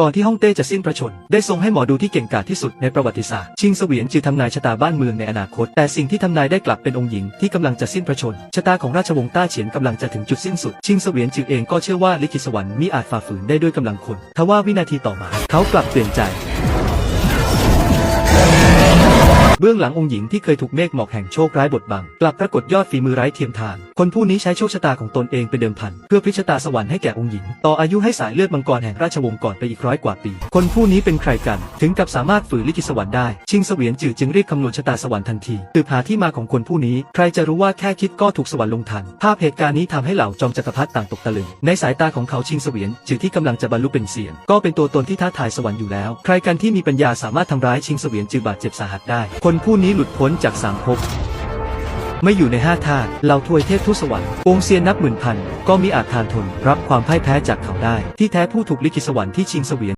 ก่อนที่ฮ่องเต้จะสิ้นพระชน ได้ทรงให้หมอดูที่เก่งกาจที่สุดในประวัติศาสตร์ ชิงเสวียนจือทำนายชะตาบ้านเมืองในอนาคต แต่สิ่งที่ทำนายได้กลับเป็นองค์หญิงที่กำลังจะสิ้นพระชน ชะตาของราชวงศ์ต้าเฉียนกำลังจะถึงจุดสิ้นสุด ชิงเสวียนจือเองก็เชื่อว่าลิขิตสวรรค์มิอาจฝ่าฝืนได้ด้วยกำลังคน ทว่าวินาทีต่อมา เขากลับเปลี่ยนใจ เบื้องหลังองค์หญิงที่เคยถูกเมฆหมอกแห่งโชคร้ายบดบัง กลับปรากฏยอดฝีมือไร้เทียมทาน คนผู้นี้ใช้โชคชะตาของตนเองเป็นเดิมพัน เพื่อพิชตาสวรรค์ให้แก่องค์หญิง ต่ออายุให้สายเลือดมังกรแห่งราชวงศ์ก่อนไปอีกร้อยกว่าปี คนผู้นี้เป็นใครกัน ถึงกับสามารถฝืนลิขิตสวรรค์ได้ ชิงเสวียนจือจึงรีบคำนวณชะตาสวรรค์ทันทีสืบหาที่มาของคนผู้นี้ ใครจะรู้ว่าแค่คิดก็ถูกสวรรค์ลงทัน ภาพเหตุการณ์นี้ทำให้เหล่าจอมจักรพรรดิต่างตกตะลึง ในสายตาของเขาชิงเสวียนจือที่กำลังจะบรรลุเป็นเสียง ก็เป็นตัวตนที่ท้าทายสวรรค์อยู่แล้ว ใครกันที่มีปัญญาสามารถทำร้ายชิงเสวียนจือบาดเจ็บสาหัสได้คนผู้นี้หลุดพ้นจากสามภพไม่อยู่ในห้าธาตุเหล่าทวยเทพทุสวรรค์องค์เซียนนับหมื่นพัน ก็มีอาจทานทน รับความพ่ายแพ้จากเขาได้ ที่แท้ผู้ถูกลิขิตสวรรค์ที่ชิงเสวียน